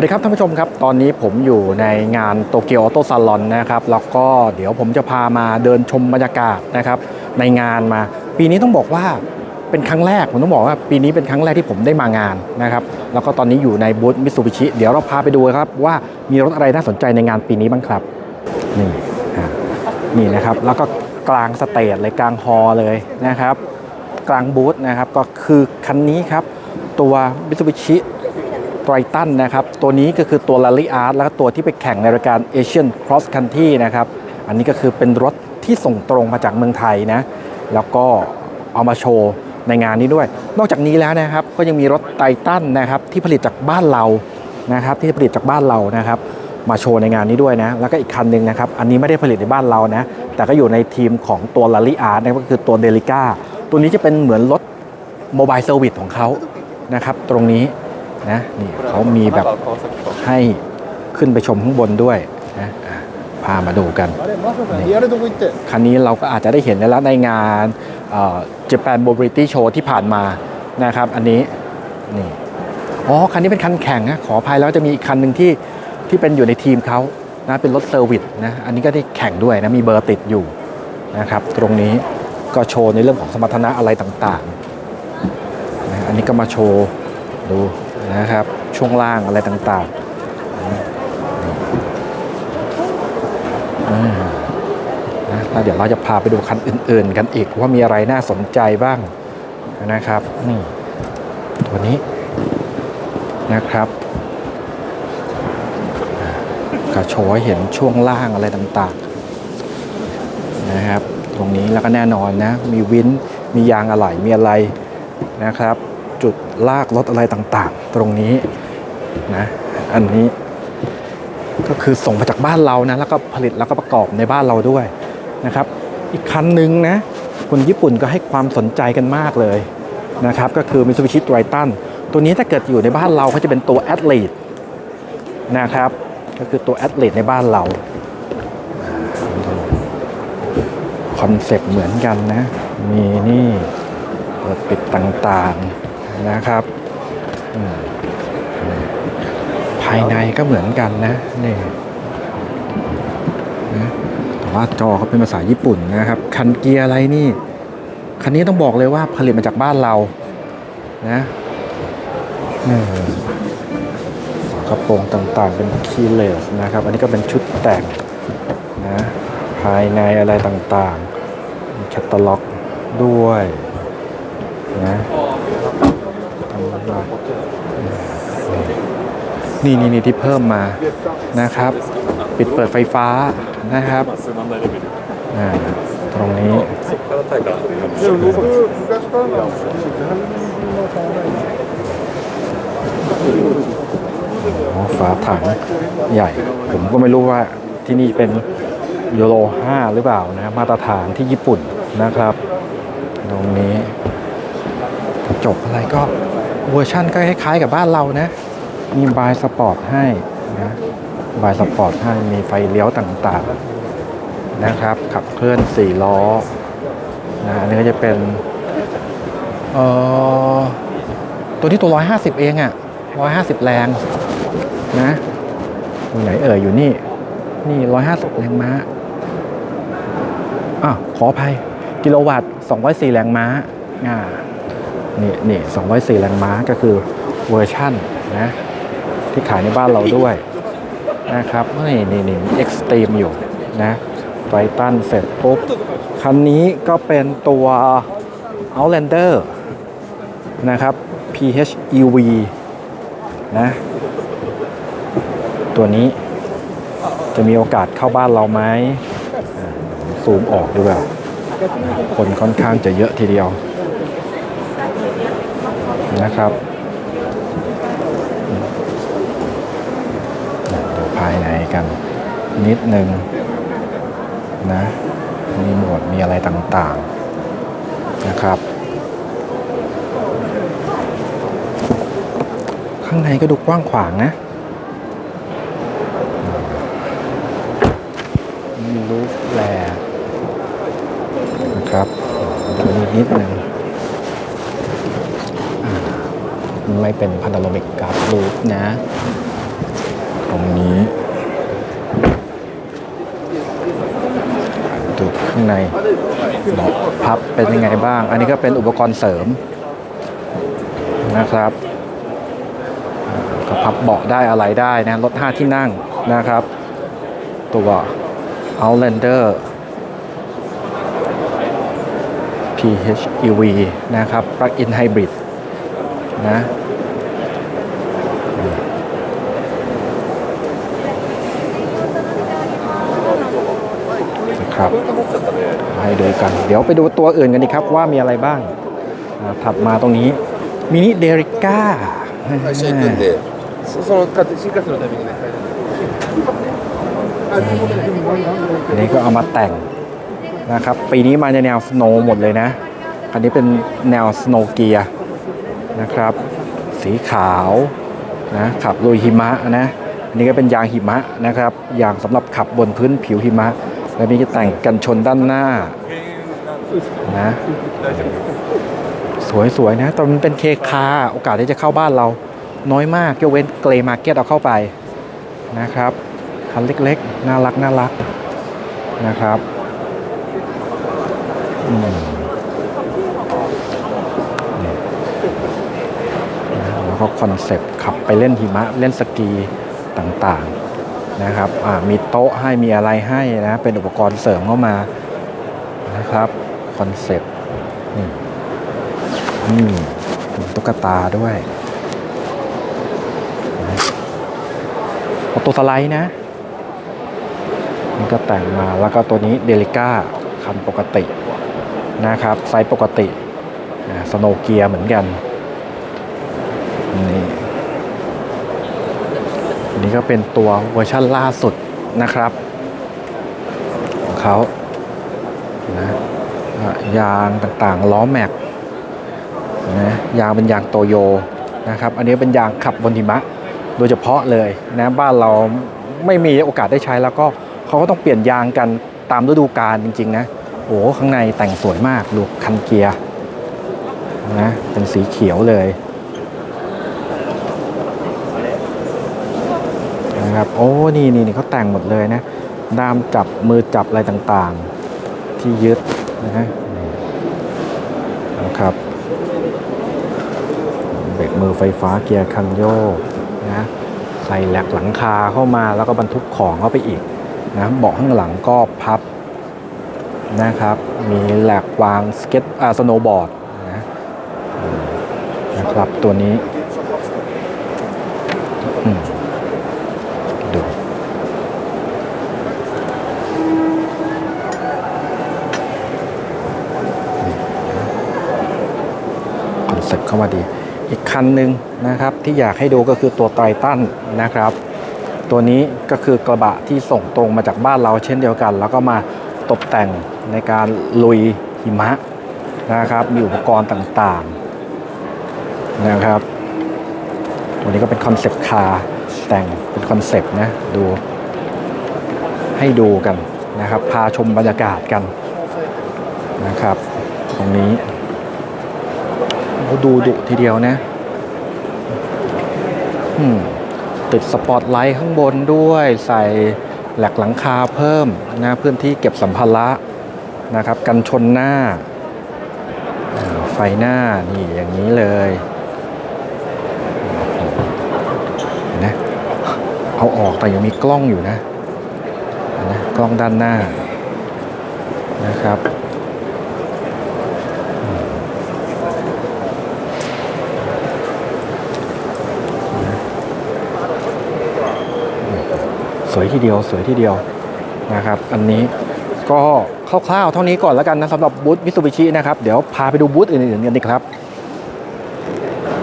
วัสดีครับท่านผู้ชมครับ ตอนนี้ผมอยู่ในงานโตเกียวออโต้ซาลอนนะครับแล้วก็เดี๋ยวผมจะพามาเดินชมบรรยากาศนะครับ ในงานมา ปีนี้ต้องบอกว่าเป็นครั้งแรก ผมต้องบอกว่าปีนี้เป็นครั้งแรกที่ผมได้มางานนะครับ แล้วก็ตอนนี้อยู่ในบูธมิตซูบิชิเดี๋ยวเราพาไปดูครับว่ามีรถอะไรน่าสนใจในงานปีนี้บ้างครับนี่นี่นะครับแล้วก็กลางสเตจเลยกลางฮอลเลยนะครับ กลางบูธนะครับก็คือคันนี้ครับตัว Mitsubishi ไตรตันนะครับ ตัวนี้ก็คือตัว Rally Art แล้วก็ตัวที่ไปแข่งในรายการ Asian Cross Country นะครับ อันนี้ก็คือเป็นรถที่ส่งตรงมาจากเมืองไทยนะ แล้วก็เอามาโชว์ในงานนี้ด้วย นอกจากนี้แล้วนะครับ ก็ยังมีรถไททันนะครับที่ผลิตจากบ้านเรานะครับ ที่ผลิตจากบ้านเรานะครับ มาโชว์ในงานนี้ด้วยนะ แล้วก็อีกคันหนึ่งนะครับ อันนี้ไม่ได้ผลิตในบ้านเรานะ แต่ก็อยู่ในทีมของตัว Rally Art นะครับก็คือตัว Delica ตัวนี้จะเป็นเหมือนรถโมบายเซอร์วิสของเขานะครับ ตรงนี้ นะนี่เขามีแบบให้ขึ้นไปชมข้างบนด้วยนะพามาดูกัน คันนี้เราก็อาจจะได้เห็นแล้วในงานเจแปนโมบิลิตี้โชว์ที่ผ่านมานะครับ อันนี้นี่อ๋อ คันนี้เป็นคันแข่งนะขออภัยแล้วจะมีอีกคันหนึ่งที่ที่เป็นอยู่ในทีมเขานะเป็นรถเซอร์วิสนะอันนี้ก็ได้แข่งด้วยนะมีเบอร์ติดอยู่นะครับตรงนี้ก็โชว์ในเรื่องของสมรรถนะอะไรต่างๆนะอันนี้ก็มาโชว์ดู นะครับ ช่วงล่างอะไรต่างๆนะแล้วเดี๋ยวเราจะพาไปดูคันอื่น ๆ กันอีกว่ามีอะไรน่าสนใจบ้างนะครับนี่ตัวนี้นะครับก็โชว์ให้เห็นช่วงล่างอะไรต่างๆนะครับ ตรงนี้แล้วก็แน่นอนนะ มีวินมียางอะไหล่มีอะไรนะครับ จุดลากรถอะไรต่างๆ ตรงนี้นะอันนี้ก็คือส่งมาจากบ้านเรานะแล้วก็ผลิตแล้วก็ประกอบในบ้านเราด้วยนะครับ อีกคันหนึ่งนะคนญี่ปุ่นก็ให้ความสนใจกันมากเลยนะครับก็คือ Mitsubishi Triton ตัวนี้ถ้าเกิดอยู่ในบ้านเราก็จะเป็นตัว a t h l e t นะครับก็คือตัว a t h l e t ในบ้านเราคอนเซปต์เหมือนกันนะ มีนี่เปิดปิดต่างๆ นะครับภายในก็เหมือนกันนะนี่นะแต่ว่าจอเขาเป็นภาษาญี่ปุ่นนะครับ คันเกียร์อะไรนี่ คันนี้ต้องบอกเลยว่าผลิตมาจากบ้านเรานะกระโปรงต่างๆเป็นคีเลสนะครับ อันนี้ก็เป็นชุดแต่งนะภายในอะไรต่างๆแคตตาล็อกด้วยนะ นี่นี่นี่ที่เพิ่มมานะครับ ปิดเปิดไฟฟ้านะครับตรงนี้ฝาถังใหญ่ ผมก็ไม่รู้ว่าที่นี่เป็นยูโร5 หรือเปล่านะมาตรฐานที่ญี่ปุ่นนะครับ ตรงนี้จบอะไรก็ เวอร์ชั่นก็คล้ายๆกับบ้านเรานะ มีบายสปอร์ตให้นะบายสปอร์ตให้มีไฟเลี้ยวต่างๆนะครับ ขับเคลื่อน4ล้อนะอันนี้ก็จะเป็นเอ่อตัวที่ตัว 150 เองอะ150 แรงนะอยู่ไหนเอ่ยอยู่นี่ นี่ 150 แรงม้าอะขออภัย กิโลวัตต์ 204 แรงม้าอ่า นี่นี่204 แรงม้าก็คือเวอร์ชั่นนะที่ขายในบ้านเราด้วยนะครับนี่นี่นี่เอ็กซ์ตรีมอยู่นะไฟตันเสร็จปุ๊บ คันนี้ก็เป็นตัว Outlander นะครับ PHEV นะ ตัวนี้จะมีโอกาสเข้าบ้านเราไหมซูมออกดูแบบคนค่อนข้างจะเยอะทีเดียว นะครับ ดูภายในกันนิดนึงนะ มีหมวดมีอะไรต่างๆนะครับ ข้างในก็ดูกว้างขวางนะมีรูฟแลนะครับดูนิดนึงอ่า ไม่เป็นพานาโรมิกกราฟรูฟนะ ตรงนี้ดูข้างในเบาะพับเป็นยังไงบ้าง อันนี้ก็เป็นอุปกรณ์เสริมนะครับก็พับเบาะได้อะไรได้นะรถ5ที่นั่งนะครับ ตัว Outlander PHEV นะครับ Plug-in Hybrid นะ ครับให้ดูกัน เดี๋ยวไปดูตัวอื่นกันดีครับว่ามีอะไรบ้าง ถัดมาตรงนี้มินิเดริก้าอันนี้ก็เอามาแต่งนะครับ ปีนี้มาในแนวสโนว์หมดเลยนะ อันนี้เป็นแนวสโนว์เกียร์นะครับ สีขาวนะขับลุยหิมะนะ อันนี้ก็เป็นยางหิมะนะครับ ยางสำหรับขับบนพื้นผิวหิมะ แล้วมีแต่งกันชนด้านหน้านะ สวยๆนะแต่มันเป็นเคคาโอกาสที่จะเข้าบ้านเราน้อยมากยกเว้นเกรมาร์เก็ตเอาเข้าไปนะครับคันเล็กๆ น่ารักน่ารักนะครับแล้วก็คอนเซปต์ขับไปเล่นหิมะ เล่นสกีต่างๆ นะครับมีโต๊ะให้มีอะไรให้นะเป็นอุปกรณ์เสริมเข้ามานะครับคอนเซปต์นี่ตุ๊กตาด้วยออโต้สไลด์นะนี่ก็แต่งมาแล้วก็ตัวนี้เดลิก้าคันปกตินะครับไซส์ปกติสโนเกียเหมือนกันอั นี้ก็เป็นตัวเวอร์ชั่นล่าสุดนะครับของเขานะยางต่างๆ ล้อแม็กนะยางเป็นยางโตโยนะครับ อันนี้เป็นยางขับบนหิมะโดยเฉพาะเลยนะบ้านเราไม่มีโอกาสได้ใช้แล้วก็เขาก็ต้องเปลี่ยนยางกันตามฤดูกาลจริง ๆ นะโอ้โหข้างในแต่งสวยมากดูคันเกียร์นะเป็นสีเขียวเลย นะครับ โอ้ นี่นี่นี่เขาแต่งหมดเลยนะ ด้ามจับ มือจับอะไรต่างๆ ที่ยึดนะฮะนะครับ เบรกมือไฟฟ้าเกียร์คันโยกนะใส่แหลกหลังคาเข้ามาแล้วก็บรรทุกของเข้าไปอีกนะเบาะข้างหลังก็พับนะครับ มีแหลกวางสเก็ตอ่าสโนบอร์ดนะนะครับตัวนี้อืมดูคอนเซ็ปต์เข้า มาดี อีกคันหนึ่งนะครับที่อยากให้ดูก็คือตัวไตรตันนะครับ ตัวนี้ก็คือกระบะที่ส่งตรงมาจากบ้านเราเช่นเดียวกัน แล้วก็มาตกแต่งในการลุยหิมะนะครับ มีอุปกรณ์ต่างๆนะครับตัวนี้ก็เป็นคอนเซปต์คาร์แต่งเป็นคอนเซปต์นะดูให้ดูกันนะครับ พาชมบรรยากาศกันนะครับ ตรงนี้ ดูดุทีเดียวนะติดสปอตไลท์ข้างบนด้วยใส่แหลกหลังคาเพิ่มนะพื้นที่เก็บสัมภาระนะครับ กันชนหน้า ไฟหน้านี่อย่างนี้เลยเห็นะเอาออกแต่ยังมีกล้องอยู่นะนะกล้องด้านหน้านะครับ วยทีเดียวสวยทีเดียวนะครับ อันนี้ก็คร่าวๆเท่านี้ก่อนแล้วกันนะสำหรับบูธมิ t ูบิชินะครับ เดี๋ยวพาไปดูบูธอื่นๆกันดีครับ